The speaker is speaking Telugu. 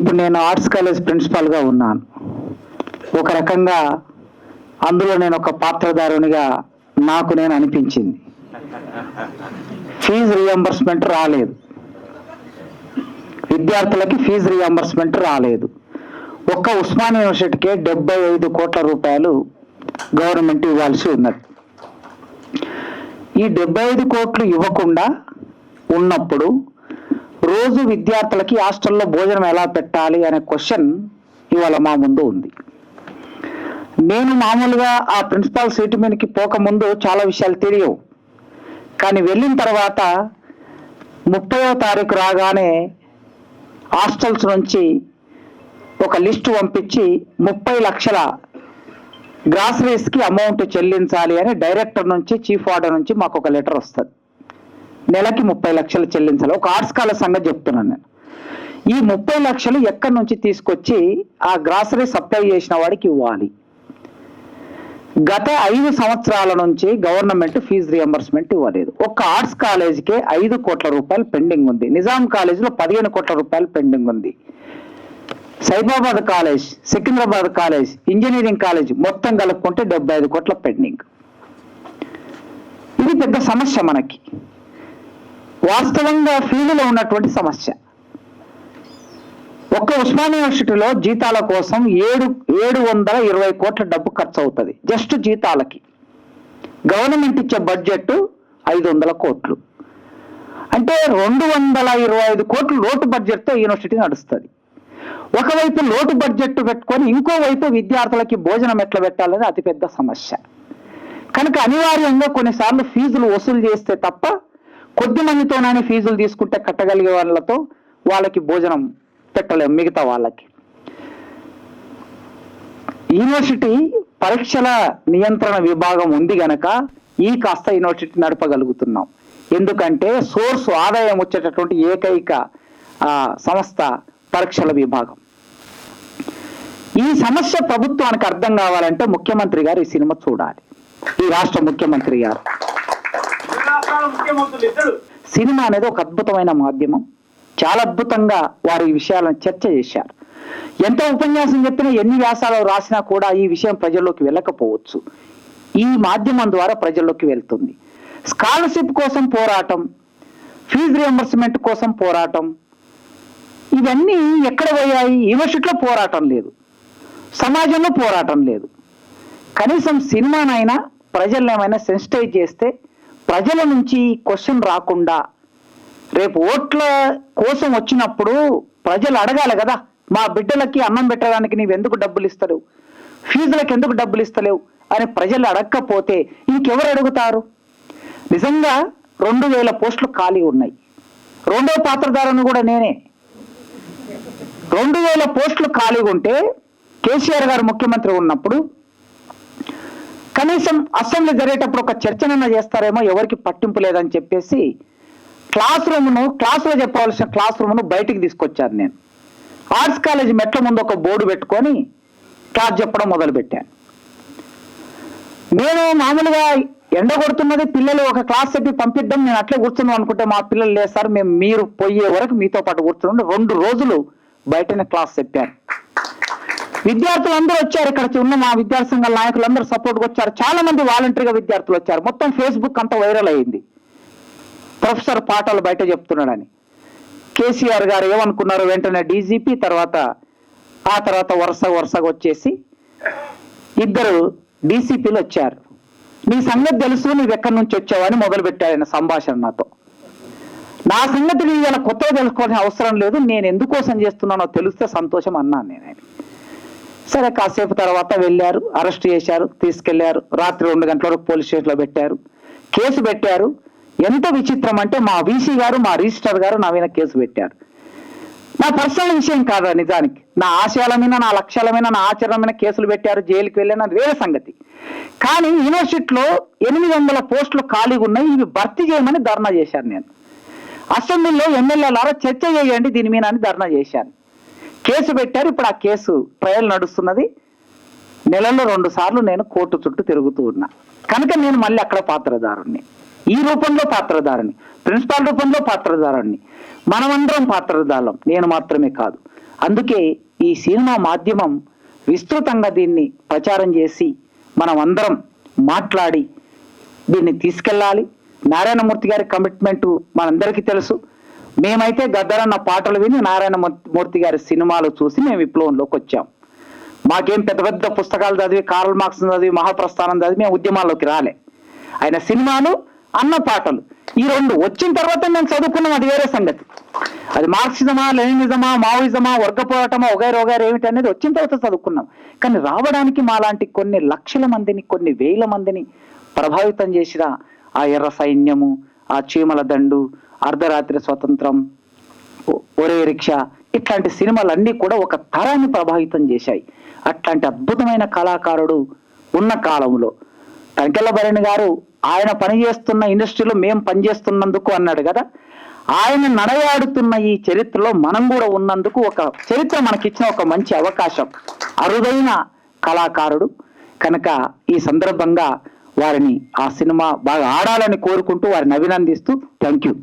ఇప్పుడు నేను ఆర్ట్స్ కాలేజ్ ప్రిన్సిపాల్గా ఉన్నాను. ఒక రకంగా అందులో నేను ఒక పాత్రధారునిగా నాకు నేను అనిపించింది. ఫీజు రియంబర్స్మెంట్ రాలేదు. విద్యార్థులకి ఫీజు రియంబర్స్మెంట్ రాలేదు. ఒక్క ఉస్మాన్ యూనివర్సిటీకే డెబ్బై ఐదు కోట్ల రూపాయలు గవర్నమెంట్ ఇవ్వాల్సి ఉన్నది. ఈ డెబ్బై ఐదు కోట్లు ఇవ్వకుండా ఉన్నప్పుడు రోజు విద్యార్థులకి హాస్టల్లో భోజనం ఎలా పెట్టాలి అనే క్వశ్చన్ ఇవాళ మా ముందు ఉంది. నేను మామూలుగా ఆ ప్రిన్సిపాల్ సీటు మీదకి పోకముందు చాలా విషయాలు తెలియవు. కానీ వెళ్ళిన తర్వాత ముప్పయో తారీఖు రాగానే హాస్టల్స్ నుంచి ఒక లిస్టు పంపించి ముప్పై లక్షల గ్రాసరీస్కి అమౌంట్ చెల్లించాలి అని డైరెక్టర్ నుంచి చీఫ్ ఆర్డర్ నుంచి మాకు ఒక లెటర్ వస్తుంది. నెలకి ముప్పై లక్షలు చెల్లించాలి. ఒక ఆర్ట్స్ కాలేజ్ సంగతి చెప్తున్నాను నేను. ఈ ముప్పై లక్షలు ఎక్కడి నుంచి తీసుకొచ్చి ఆ గ్రాసరీ సప్లై చేసిన వాడికి ఇవ్వాలి? గత ఐదు సంవత్సరాల నుంచి గవర్నమెంట్ ఫీజు రియంబర్స్మెంట్ ఇవ్వలేదు. ఒక్క ఆర్ట్స్ కాలేజీకే ఐదు కోట్ల రూపాయలు పెండింగ్ ఉంది. నిజాం కాలేజీలో పదిహేను కోట్ల రూపాయలు పెండింగ్ ఉంది. Cyberabad college Secunderabad college engineering college మొత్తం కలుపుకుంటే డెబ్బై ఐదు కోట్ల పెండింగ్. ఇది పెద్ద సమస్య మనకి. వాస్తవంగా ఫీల్డ్లో ఉన్నటువంటి సమస్య. ఒక్క ఉస్మాన్ యూనివర్సిటీలో జీతాల కోసం ఏడు ఏడు వందల ఇరవై కోట్ల డబ్బు ఖర్చు అవుతుంది జస్ట్ జీతాలకి. గవర్నమెంట్ ఇచ్చే బడ్జెట్ ఐదు వందల కోట్లు. అంటే రెండు వందల ఇరవై ఐదు కోట్లు లోటు బడ్జెట్తో యూనివర్సిటీ నడుస్తుంది. ఒకవైపు లోటు బడ్జెట్ పెట్టుకొని ఇంకోవైపు విద్యార్థులకి భోజనం ఎట్లా పెట్టాలనేది అతిపెద్ద సమస్య. కనుక అనివార్యంగా కొన్నిసార్లు ఫీజులు వసూలు చేస్తే తప్ప కొద్ది మందితోనైనా ఫీజులు తీసుకుంటే కట్టగలిగే వాళ్ళతో వాళ్ళకి భోజనం పెట్టలేము మిగతా వాళ్ళకి. యూనివర్సిటీ పరీక్షల నియంత్రణ విభాగం ఉంది గనక ఈ కాస్త యూనివర్సిటీ నడపగలుగుతున్నాం. ఎందుకంటే సోర్స్ ఆదాయం వచ్చేటటువంటి ఏకైక సంస్థ పరీక్షల విభాగం. ఈ సమస్య ప్రభుత్వానికి అర్థం కావాలంటే ముఖ్యమంత్రి గారు ఈ సినిమా చూడాలి. ఈ రాష్ట్ర ముఖ్యమంత్రి గారు. సినిమా అనేది ఒక అద్భుతమైన మాధ్యమం. చాలా అద్భుతంగా వారు ఈ విషయాలను చర్చ చేశారు. ఎంత ఉపన్యాసం చెప్పినా ఎన్ని వ్యాసాలు రాసినా కూడా ఈ విషయం ప్రజల్లోకి వెళ్ళకపోవచ్చు. ఈ మాధ్యమం ద్వారా ప్రజల్లోకి వెళ్తుంది. స్కాలర్షిప్ కోసం పోరాటం ఫీజు రియంబర్స్మెంట్ కోసం పోరాటం ఇవన్నీ ఎక్కడ పోయాయి? యూనివర్సిటీలో పోరాటం లేదు. సమాజంలో పోరాటం లేదు. కనీసం సినిమానైనా ప్రజల్ని ఏమైనా సెన్సిటైజ్ చేస్తే ప్రజల నుంచి క్వశ్చన్ రాకుండా రేపు ఓట్ల కోసం వచ్చినప్పుడు ప్రజలు అడగాలి కదా మా బిడ్డలకి అన్నం పెట్టడానికి నీవు ఎందుకు డబ్బులు ఇస్తలేవు? ఫీజులకు ఎందుకు డబ్బులు ఇస్తలేవు? అని ప్రజలు అడగకపోతే ఇంకెవరు అడుగుతారు? నిజంగా రెండు వేల పోస్టులు ఖాళీ ఉన్నాయి. రెండో పాత్రధారుని కూడా నేనే. రెండు వేల పోస్టులు ఖాళీగా ఉంటే కేసీఆర్ గారు ముఖ్యమంత్రి ఉన్నప్పుడు కనీసం అసెంబ్లీ జరిగేటప్పుడు ఒక చర్చనన్న చేస్తారేమో ఎవరికి పట్టింపు లేదని చెప్పేసి క్లాస్ రూమ్ను క్లాసులో చెప్పవలసిన క్లాస్ రూమ్ను బయటికి తీసుకొచ్చాను నేను. ఆర్ట్స్ కాలేజ్ మెట్ల ముందు ఒక బోర్డు పెట్టుకొని క్లాస్ చెప్పడం మొదలుపెట్టాను. నేను మామూలుగా ఎండ కొడుతున్నది పిల్లలు ఒక క్లాస్ చెప్పి పంపిద్దాం నేను అట్లే కూర్చున్నాం అనుకుంటే మా పిల్లలు లేదు సార్ మేము మీరు పోయే వరకు మీతో పాటు కూర్చుని రెండు రోజులు బయటనే క్లాస్ చెప్పాను విద్యార్థులు అందరూ వచ్చారు ఇక్కడ ఉన్న మా విద్యార్థి సంఘాల నాయకులందరూ సపోర్ట్గా వచ్చారు. చాలా మంది వాలంటరీగా విద్యార్థులు వచ్చారు. మొత్తం ఫేస్బుక్ అంతా వైరల్ అయింది. ప్రొఫెసర్ పాఠాలు బయట చెప్తున్నాడని. కేసీఆర్ గారు ఏమనుకున్నారు వెంటనే డీజీపీ తర్వాత ఆ తర్వాత వరుస వరుసగా వచ్చేసి ఇద్దరు డీసీపీలు వచ్చారు. నీ సంగతి తెలుసు నువ్వు ఎక్కడి నుంచి వచ్చావని మొదలు పెట్టాడు ఆయన సంభాషణ నాతో. నా సంగతి నీ ఇలా కొత్తగా తెలుసుకోవాల్సిన అవసరం లేదు నేను ఎందుకోసం చేస్తున్నానో తెలిస్తే సంతోషం అన్నాను నేను ఆయన సరే కాసేపు తర్వాత వెళ్ళారు అరెస్ట్ చేశారు తీసుకెళ్ళారు. రాత్రి రెండు గంటల వరకు పోలీస్ స్టేషన్లో పెట్టారు. కేసు పెట్టారు. ఎంత విచిత్రం అంటే మా వీసీ గారు మా రిజిస్టర్ గారు నా మీద కేసు పెట్టారు. నా పర్సనల్ విషయం కాదు నిజానికి? నా ఆశయాల మీద నా లక్ష్యాల మీద నా ఆచరణ మీద కేసులు పెట్టారు జైలుకి వెళ్ళాను అది వేరే సంగతి. కానీ యూనివర్సిటీలో ఎనిమిది వందల పోస్టులు ఖాళీగా ఉన్నాయి ఇవి భర్తీ చేయమని ధర్నా చేశాను నేను. అసెంబ్లీలో ఎమ్మెల్యేలారా చర్చ చేయండి దీని మీద అని ధర్నా చేశాను. కేసు పెట్టారు. ఇప్పుడు ఆ కేసు ట్రయల్ నడుస్తున్నది. నెలలో రెండు సార్లు నేను కోర్టు చుట్టూ తిరుగుతూ ఉన్నా. కనుక నేను మళ్ళీ అక్కడ పాత్రదారుణ్ణి. ఈ రూపంలో పాత్రధారుని ప్రిన్సిపాల్ రూపంలో పాత్రధారుణ్ణి మనమందరం పాత్రధారం నేను మాత్రమే కాదు. అందుకే ఈ సినిమా మాధ్యమం విస్తృతంగా దీన్ని ప్రచారం చేసి మనం అందరం మాట్లాడి దీన్ని తీసుకెళ్ళాలి. నారాయణమూర్తి గారి కమిట్మెంట్ మనందరికీ తెలుసు. మేమైతే గద్దరన్న పాటలు విని నారాయణ మూర్తి గారి సినిమాలు చూసి మేము విప్లవంలోకి వచ్చాం. మాకేం పెద్ద పెద్ద పుస్తకాలు చదివి కార్ల్ మార్క్స్ చదివి మహాప్రస్థానం చదివి మేము ఉద్యమాల్లోకి రాలే. ఆయన సినిమాలు అన్న పాటలు. ఈ రెండు వచ్చిన తర్వాత మేము చదువుకున్నాం అది వేరే సంగతి. అది మార్క్సిజమా లెనినిజమా మావోయిజమా వర్గ పోరాటమా ఒగైరు ఒగైరు ఏమిటి అనేది వచ్చిన తర్వాత చదువుకున్నాం. కానీ రావడానికి మాలాంటి కొన్ని లక్షల మందిని కొన్ని వేల మందిని ప్రభావితం చేసిన ఆ ఎర్ర సైన్యము ఆ చీమల దండు అర్ధరాత్రి స్వతంత్రం ఒరే రిక్షా ఇట్లాంటి సినిమాలన్నీ కూడా ఒక తరాన్ని ప్రభావితం చేశాయి. అట్లాంటి అద్భుతమైన కళాకారుడు ఉన్న కాలంలో. టంకెళ్ళ భరణ్ గారు ఆయన పనిచేస్తున్న ఇండస్ట్రీలో మేము పనిచేస్తున్నందుకు అన్నాడు కదా. ఆయన నడయాడుతున్న ఈ చరిత్రలో మనం కూడా ఉన్నందుకు ఒక చరిత్ర మనకిచ్చిన ఒక మంచి అవకాశం. అరుదైన కళాకారుడు. కనుక ఈ సందర్భంగా వారిని ఆ సినిమా బాగా ఆడాలని కోరుకుంటూ వారిని అభినందిస్తూ థ్యాంక్ యూ